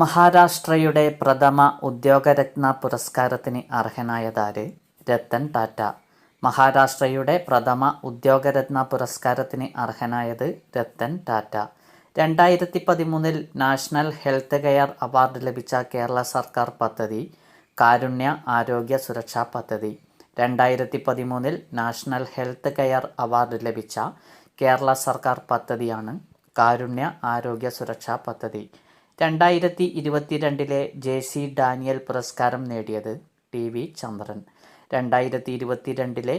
മഹാരാഷ്ട്രയുടെ പ്രഥമ ഉദ്യോഗരത്ന പുരസ്കാരത്തിന് അർഹനായതാര്? രത്തൻ ടാറ്റ. മഹാരാഷ്ട്രയുടെ പ്രഥമ ഉദ്യോഗരത്ന പുരസ്കാരത്തിന് അർഹനായത് രത്തൻ ടാറ്റ. രണ്ടായിരത്തി പതിമൂന്നിൽ നാഷണൽ ഹെൽത്ത് കെയർ അവാർഡ് ലഭിച്ച കേരള സർക്കാർ പദ്ധതി കാരുണ്യ ആരോഗ്യ സുരക്ഷാ പദ്ധതി. രണ്ടായിരത്തി പതിമൂന്നിൽ നാഷണൽ ഹെൽത്ത് കെയർ അവാർഡ് ലഭിച്ച കേരള സർക്കാർ പദ്ധതിയാണ് കാരുണ്യ ആരോഗ്യ സുരക്ഷാ പദ്ധതി. രണ്ടായിരത്തി ഇരുപത്തിരണ്ടിലെ ജെ സി ഡാനിയൽ പുരസ്കാരം നേടിയത് ടി വി ചന്ദ്രൻ. രണ്ടായിരത്തി ഇരുപത്തിരണ്ടിലെ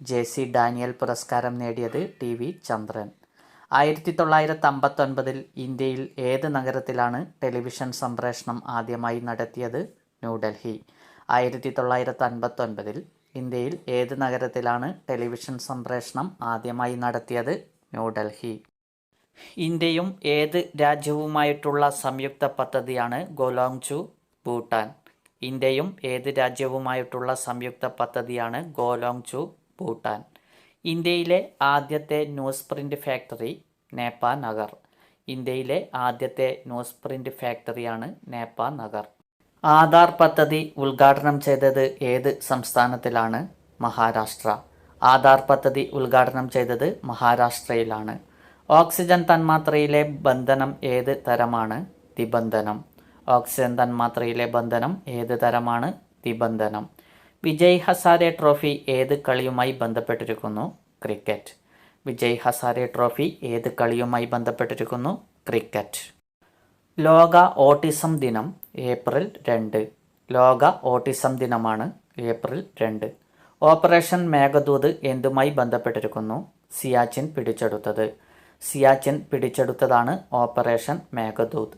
ജെ സി ഡാനിയൽ പുരസ്കാരം നേടിയത് ടി വി ചന്ദ്രൻ. ആയിരത്തി തൊള്ളായിരത്തി അമ്പത്തൊൻപതിൽ ഇന്ത്യയിൽ ഏത് നഗരത്തിലാണ് ടെലിവിഷൻ സംപ്രേഷണം ആദ്യമായി നടത്തിയത്? ന്യൂഡൽഹി. ആയിരത്തി തൊള്ളായിരത്തി അൻപത്തൊൻപതിൽ ഇന്ത്യയിൽ ഏത് നഗരത്തിലാണ് ടെലിവിഷൻ സംപ്രേഷണം ആദ്യമായി നടത്തിയത്? ന്യൂഡൽഹി. ഇന്ത്യയും ഏത് രാജ്യവുമായിട്ടുള്ള സംയുക്ത പദ്ധതിയാണ് ഗോലോങ് ചു ഭൂട്ടാൻ? ഇന്ത്യയും ഏത് രാജ്യവുമായിട്ടുള്ള സംയുക്ത പദ്ധതിയാണ് ഗോലോങ് ചു ഭൂട്ടാൻ? ഇന്ത്യയിലെ ആദ്യത്തെ news print factory Nepa Nagar. ഇന്ത്യയിലെ ആദ്യത്തെ ന്യൂസ് പ്രിന്റ് ഫാക്ടറിയാണ് നേപ്പാ നഗർ. ആധാർ പദ്ധതി ഉദ്ഘാടനം ചെയ്തത് ഏത് സംസ്ഥാനത്തിലാണ്? മഹാരാഷ്ട്ര. ആധാർ പദ്ധതി ഉദ്ഘാടനം ചെയ്തത് മഹാരാഷ്ട്രയിലാണ്. ഓക്സിജൻ തന്മാത്രയിലെ ബന്ധനം ഏത് തരമാണ്? തിബന്ധനം ഓക്സിജൻ തന്മാത്രയിലെ ബന്ധനം ഏത് തരമാണ്? തിബന്ധനം വിജയ് ഹസാരെ ട്രോഫി ഏത് കളിയുമായി ബന്ധപ്പെട്ടിരിക്കുന്നു? ക്രിക്കറ്റ്. വിജയ് ഹസാരെ ട്രോഫി ഏത് കളിയുമായി ബന്ധപ്പെട്ടിരിക്കുന്നു? ക്രിക്കറ്റ്. ലോക ഓട്ടിസം ദിനം ഏപ്രിൽ രണ്ട്. ലോക ഓട്ടിസം ദിനമാണ് ഏപ്രിൽ രണ്ട്. ഓപ്പറേഷൻ മേഘദൂത് എന്തുമായി ബന്ധപ്പെട്ടിരിക്കുന്നു? സിയാച്ചിൻ പിടിച്ചെടുത്തത്. സിയാച്ചിൻ പിടിച്ചെടുത്തതാണ് ഓപ്പറേഷൻ മേഘദൂത്.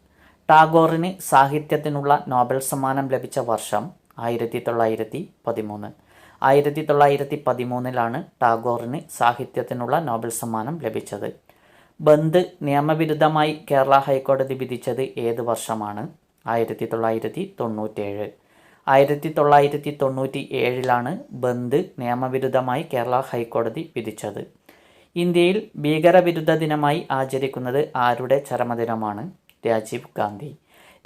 ടാഗോറിന് സാഹിത്യത്തിനുള്ള നോബൽ സമ്മാനം ലഭിച്ച വർഷം ആയിരത്തി തൊള്ളായിരത്തി പതിമൂന്ന് ആയിരത്തി തൊള്ളായിരത്തി പതിമൂന്നിലാണ് ടാഗോറിന് സാഹിത്യത്തിനുള്ള നോബൽ സമ്മാനം ലഭിച്ചത്. ബന്ദ് നിയമവിരുദ്ധമായി കേരള ഹൈക്കോടതി വിധിച്ചത് ഏത് വർഷമാണ്? ആയിരത്തി തൊള്ളായിരത്തി തൊണ്ണൂറ്റേഴ് ആയിരത്തി തൊള്ളായിരത്തി തൊണ്ണൂറ്റി ഏഴിലാണ് ബന്ദ് നിയമവിരുദ്ധമായി കേരള ഹൈക്കോടതി വിധിച്ചത്. ഇന്ത്യയിൽ ഭീകരവിരുദ്ധ ദിനമായി ആചരിക്കുന്നത് ആരുടെ ചരമദിനമാണ്? രാജീവ് ഗാന്ധി.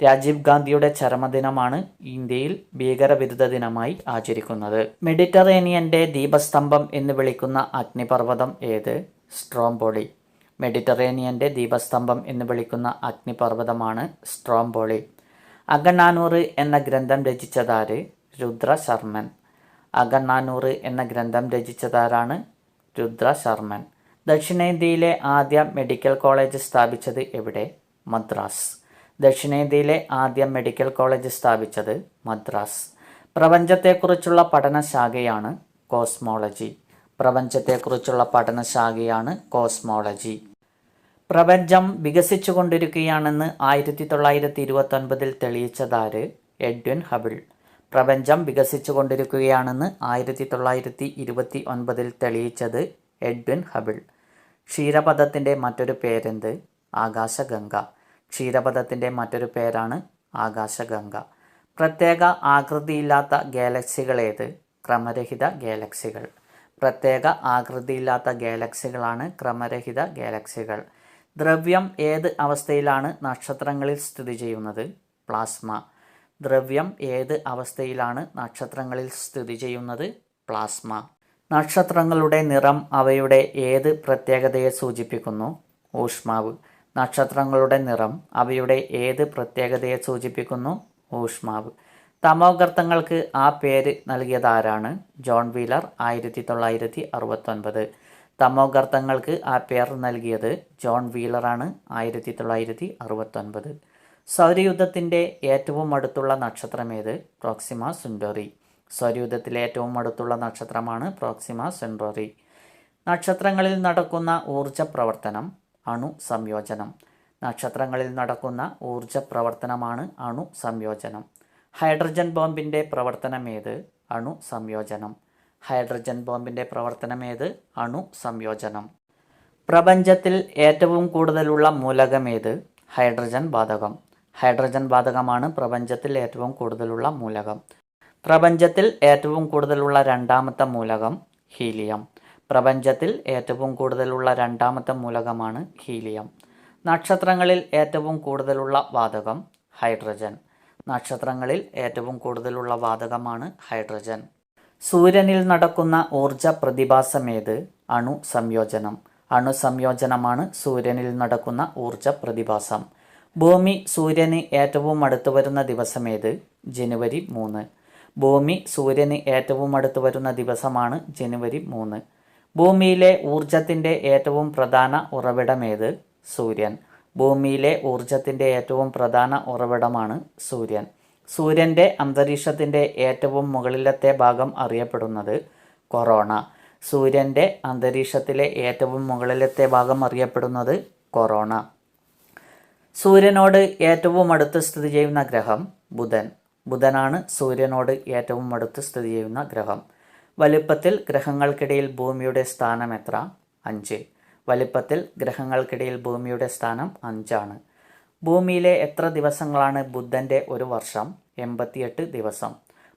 രാജീവ് ഗാന്ധിയുടെ ചരമദിനമാണ് ഇന്ത്യയിൽ ഭീകരവിരുദ്ധ ദിനമായി ആചരിക്കുന്നത്. മെഡിറ്ററേനിയന്റെ ദീപസ്തംഭം എന്ന് വിളിക്കുന്ന അഗ്നിപർവതം ഏത്? സ്ട്രോംബോളി. മെഡിറ്ററേനിയന്റെ ദീപസ്തംഭം എന്ന് വിളിക്കുന്ന അഗ്നിപർവതമാണ് സ്ട്രോംബോളി. അഗണ്ണാനൂറ് എന്ന ഗ്രന്ഥം രചിച്ചതാര്? രുദ്ര ശർമ്മൻ. അഗണ്ണാനൂറ് എന്ന ഗ്രന്ഥം രചിച്ചതാരാണ്? രുദ്ര ശർമ്മൻ. ദക്ഷിണേന്ത്യയിലെ ആദ്യ മെഡിക്കൽ കോളേജ് സ്ഥാപിച്ചത് എവിടെ? മദ്രാസ്. ദക്ഷിണേന്ത്യയിലെ ആദ്യ മെഡിക്കൽ കോളേജ് സ്ഥാപിച്ചത് മദ്രാസ്. പ്രപഞ്ചത്തെക്കുറിച്ചുള്ള പഠനശാഖയാണ് കോസ്മോളജി. പ്രപഞ്ചത്തെക്കുറിച്ചുള്ള പഠനശാഖയാണ് കോസ്മോളജി. പ്രപഞ്ചം വികസിച്ചുകൊണ്ടിരിക്കുകയാണെന്ന് ആയിരത്തി തൊള്ളായിരത്തി ഇരുപത്തൊൻപതിൽ തെളിയിച്ചതാര്? Edwin Hubble. പ്രപഞ്ചം വികസിച്ചുകൊണ്ടിരിക്കുകയാണെന്ന് ആയിരത്തി തൊള്ളായിരത്തി ഇരുപത്തി ഒൻപതിൽ തെളിയിച്ചത് എഡ്വിൻ ഹബിൾ. ക്ഷീരപഥത്തിന്റെ മറ്റൊരു പേരെന്ത്? ആകാശഗംഗ. ക്ഷീരപഥത്തിന്റെ മറ്റൊരു പേരാണ് ആകാശഗംഗ. പ്രത്യേക ആകൃതിയില്ലാത്ത ഗാലക്സികൾ ഏത്? ക്രമരഹിത ഗാലക്സികൾ. പ്രത്യേക ആകൃതിയില്ലാത്ത ഗാലക്സികളാണ് ക്രമരഹിത ഗാലക്സികൾ. ദ്രവ്യം ഏത് അവസ്ഥയിലാണ് നക്ഷത്രങ്ങളിൽ സ്ഥിതി ചെയ്യുന്നത്? പ്ലാസ്മ. ദ്രവ്യം ഏത് അവസ്ഥയിലാണ് നക്ഷത്രങ്ങളിൽ സ്ഥിതി ചെയ്യുന്നത്? പ്ലാസ്മ. നക്ഷത്രങ്ങളുടെ നിറം അവയുടെ ഏത് പ്രത്യേകതയെ സൂചിപ്പിക്കുന്നു? ഊഷ്മാവ്. നക്ഷത്രങ്ങളുടെ നിറം അവയുടെ ഏത് പ്രത്യേകതയെ സൂചിപ്പിക്കുന്നു? ഊഷ്മാവ്. തമോഗർത്തങ്ങൾക്ക് ആ പേര് നൽകിയത് ആരാണ് ജോൺ വീലർ ആയിരത്തി തൊള്ളായിരത്തി അറുപത്തൊൻപത് തമോഗർത്തങ്ങൾക്ക് ആ പേർ നൽകിയത് ജോൺ വീലറാണ് ആയിരത്തി തൊള്ളായിരത്തി അറുപത്തൊൻപത് സൗരയുദ്ധത്തിന്റെ ഏറ്റവും അടുത്തുള്ള നക്ഷത്രമേത്? പ്രോക്സിമ സുൻഡോറി സൗരയുദ്ധത്തിലെ ഏറ്റവും അടുത്തുള്ള നക്ഷത്രമാണ് പ്രോക്സിമ സെൻട്രറി. നക്ഷത്രങ്ങളിൽ നടക്കുന്ന ഊർജ പ്രവർത്തനം അണു സംയോജനം. നക്ഷത്രങ്ങളിൽ നടക്കുന്ന ഊർജ പ്രവർത്തനമാണ് അണു സംയോജനം. ഹൈഡ്രജൻ ബോംബിന്റെ പ്രവർത്തനമേത് അണു സംയോജനം. ഹൈഡ്രജൻ ബോംബിന്റെ പ്രവർത്തനമേത് അണു സംയോജനം. പ്രപഞ്ചത്തിൽ ഏറ്റവും കൂടുതലുള്ള മൂലകമേത് ഹൈഡ്രജൻ വാതകം ഹൈഡ്രജൻ വാതകമാണ് പ്രപഞ്ചത്തിൽ ഏറ്റവും കൂടുതലുള്ള മൂലകം. പ്രപഞ്ചത്തിൽ ഏറ്റവും കൂടുതലുള്ള രണ്ടാമത്തെ മൂലകം ഹീലിയം. പ്രപഞ്ചത്തിൽ ഏറ്റവും കൂടുതലുള്ള രണ്ടാമത്തെ മൂലകമാണ് ഹീലിയം. നക്ഷത്രങ്ങളിൽ ഏറ്റവും കൂടുതലുള്ള വാതകം ഹൈഡ്രജൻ. നക്ഷത്രങ്ങളിൽ ഏറ്റവും കൂടുതലുള്ള വാതകമാണ് ഹൈഡ്രജൻ. സൂര്യനിൽ നടക്കുന്ന ഊർജ പ്രതിഭാസമേത് അണു സംയോജനം. അണു സംയോജനമാണ് സൂര്യനിൽ നടക്കുന്ന ഊർജ പ്രതിഭാസം. ഭൂമി സൂര്യന് ഏറ്റവും അടുത്തു വരുന്ന ദിവസമേത് ജനുവരി മൂന്ന്. ഭൂമി സൂര്യന് ഏറ്റവും അടുത്ത് വരുന്ന ദിവസമാണ് ജനുവരി മൂന്ന്. ഭൂമിയിലെ ഊർജത്തിന്റെ ഏറ്റവും പ്രധാന ഉറവിടമേത്? സൂര്യൻ. ഭൂമിയിലെ ഊർജത്തിന്റെ ഏറ്റവും പ്രധാന ഉറവിടമാണ് സൂര്യൻ. സൂര്യന്റെ അന്തരീക്ഷത്തിന്റെ ഏറ്റവും മുകളിലത്തെ ഭാഗം അറിയപ്പെടുന്നത് കൊറോണ. സൂര്യന്റെ അന്തരീക്ഷത്തിലെ ഏറ്റവും മുകളിലത്തെ ഭാഗം അറിയപ്പെടുന്നത് കൊറോണ. സൂര്യനോട് ഏറ്റവും അടുത്ത് സ്ഥിതി ചെയ്യുന്ന ഗ്രഹം ബുധൻ. ബുധനാണ് സൂര്യനോട് ഏറ്റവും അടുത്ത് സ്ഥിതി ചെയ്യുന്ന ഗ്രഹം. വലിപ്പത്തിൽ ഗ്രഹങ്ങൾക്കിടയിൽ ഭൂമിയുടെ സ്ഥാനം എത്ര? അഞ്ച്. വലിപ്പത്തിൽ ഗ്രഹങ്ങൾക്കിടയിൽ ഭൂമിയുടെ സ്ഥാനം അഞ്ചാണ്. ഭൂമിയിലെ എത്ര ദിവസങ്ങളാണ് ബുദ്ധന്റെ ഒരു വർഷം? എൺപത്തിയെട്ട് ദിവസം.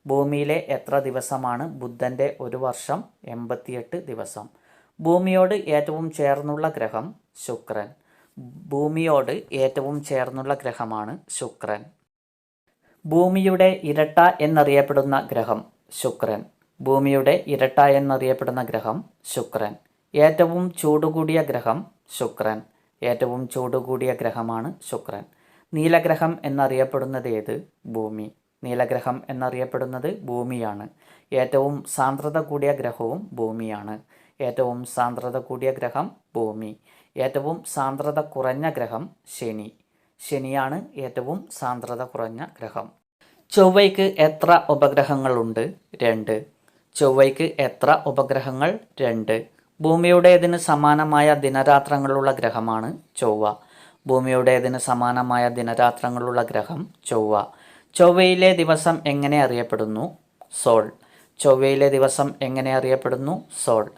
ഭൂമിയിലെ എത്ര ദിവസമാണ് ബുദ്ധന്റെ ഒരു വർഷം? എൺപത്തിയെട്ട് ദിവസം. ഭൂമിയോട് ഏറ്റവും ചേർന്നുള്ള ഗ്രഹം ശുക്രൻ. ഭൂമിയോട് ഏറ്റവും ചേർന്നുള്ള ഗ്രഹമാണ് ശുക്രൻ. ഭൂമിയുടെ ഇരട്ട എന്നറിയപ്പെടുന്ന ഗ്രഹം ശുക്രൻ. ഭൂമിയുടെ ഇരട്ട എന്നറിയപ്പെടുന്ന ഗ്രഹം ശുക്രൻ. ഏറ്റവും ചൂടുകൂടിയ ഗ്രഹം ശുക്രൻ. ഏറ്റവും ചൂടുകൂടിയ ഗ്രഹമാണ് ശുക്രൻ. നീലഗ്രഹം എന്നറിയപ്പെടുന്നത് ഏത്? ഭൂമി. നീലഗ്രഹം എന്നറിയപ്പെടുന്നത് ഭൂമിയാണ്. ഏറ്റവും സാന്ദ്രത കൂടിയ ഗ്രഹവും ഭൂമിയാണ്. ഏറ്റവും സാന്ദ്രത കൂടിയ ഗ്രഹം ഭൂമി. ഏറ്റവും സാന്ദ്രത കുറഞ്ഞ ഗ്രഹം ശനി. ശനിയാണ് ഏറ്റവും സാന്ദ്രത കുറഞ്ഞ ഗ്രഹം. ചൊവ്വയ്ക്ക് എത്ര ഉപഗ്രഹങ്ങളുണ്ട്? രണ്ട്. ചൊവ്വയ്ക്ക് എത്ര ഉപഗ്രഹങ്ങൾ? രണ്ട്. ഭൂമിയുടേതിന് സമാനമായ ദിനരാത്രങ്ങളുള്ള ഗ്രഹമാണ് ചൊവ്വ. ഭൂമിയുടേതിന് സമാനമായ ദിനരാത്രങ്ങളുള്ള ഗ്രഹം ചൊവ്വ. ചൊവ്വയിലെ ദിവസം എങ്ങനെ അറിയപ്പെടുന്നു? സോൾ. ചൊവ്വയിലെ ദിവസം എങ്ങനെ അറിയപ്പെടുന്നു? സോൾ.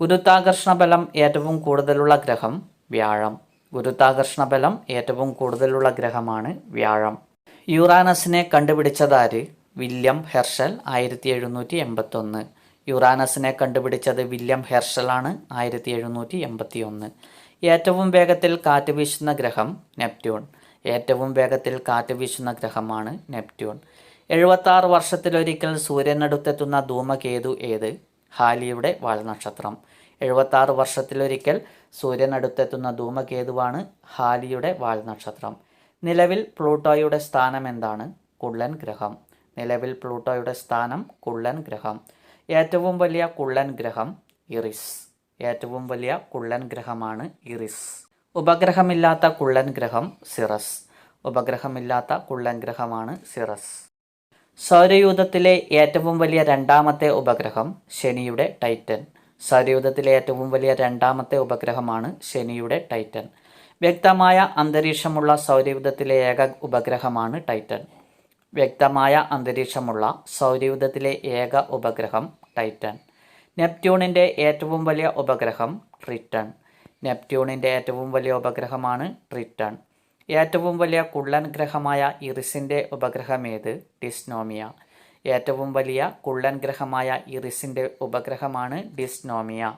ഗുരുത്വാകർഷണ ബലം ഏറ്റവും കൂടുതലുള്ള ഗ്രഹം വ്യാഴം. ഗുരുത്വാകർഷണ ബലം ഏറ്റവും കൂടുതലുള്ള ഗ്രഹമാണ് വ്യാഴം. യുറാനസിനെ കണ്ടുപിടിച്ചതാര്? വില്യം ഹെർഷൽ ആയിരത്തി എഴുന്നൂറ്റി എൺപത്തൊന്ന് യുറാനസിനെ കണ്ടുപിടിച്ചത് വില്യം ഹെർഷലാണ് ആയിരത്തി എഴുന്നൂറ്റി എൺപത്തി ഒന്ന് ഏറ്റവും വേഗത്തിൽ കാറ്റ് വീശുന്ന ഗ്രഹം നെപ്റ്റ്യൂൺ. ഏറ്റവും വേഗത്തിൽ കാറ്റ് വീശുന്ന ഗ്രഹമാണ് നെപ്റ്റ്യൂൺ. എഴുപത്താറ് വർഷത്തിലൊരിക്കൽ സൂര്യനടുത്തെത്തുന്ന ധൂമകേതു ഏത്? ഹാലിയുടെ വാൽനക്ഷത്രം എഴുപത്താറ് വർഷത്തിലൊരിക്കൽ സൂര്യനടുത്തെത്തുന്ന ധൂമകേതുവാണ് ഹാലിയുടെ വാൽനക്ഷത്രം നിലവിൽ പ്ലൂട്ടോയുടെ സ്ഥാനം എന്താണ്? കുള്ളൻ ഗ്രഹം. നിലവിൽ പ്ലൂട്ടോയുടെ സ്ഥാനം കുള്ളൻ ഗ്രഹം. ഏറ്റവും വലിയ കുള്ളൻ ഗ്രഹം ഇറിസ്. ഏറ്റവും വലിയ കുള്ളൻ ഗ്രഹമാണ് ഇറിസ്. ഉപഗ്രഹമില്ലാത്ത കുള്ളൻ ഗ്രഹം സിറസ്. ഉപഗ്രഹമില്ലാത്ത കുള്ളൻ ഗ്രഹമാണ് സിറസ്. സൗരയൂഥത്തിലെ ഏറ്റവും വലിയ രണ്ടാമത്തെ ഉപഗ്രഹം ശനിയുടെ ടൈറ്റൻ. സൗരയൂഥത്തിലെ ഏറ്റവും വലിയ രണ്ടാമത്തെ ഉപഗ്രഹമാണ് ശനിയുടെ ടൈറ്റൻ. വ്യക്തമായ അന്തരീക്ഷമുള്ള സൗരയൂഥത്തിലെ ഏക ഉപഗ്രഹമാണ് ടൈറ്റൻ. വ്യക്തമായ അന്തരീക്ഷമുള്ള സൗരയൂഥത്തിലെ ഏക ഉപഗ്രഹം ടൈറ്റൻ. നെപ്റ്റ്യൂണിന്റെ ഏറ്റവും വലിയ ഉപഗ്രഹം ട്രിറ്റൺ. നെപ്റ്റ്യൂണിന്റെ ഏറ്റവും വലിയ ഉപഗ്രഹമാണ് ട്രിറ്റൺ. ഏറ്റവും വലിയ കുള്ളൻ ഗ്രഹമായ ഇറിസിന്റെ ഉപഗ്രഹമേത്? ഡിസ്നോമിയ. ഏറ്റവും വലിയ കുള്ളൻ ഗ്രഹമായ ഇറിസിന്റെ ഉപഗ്രഹമാണ് ഡിസ്നോമിയ.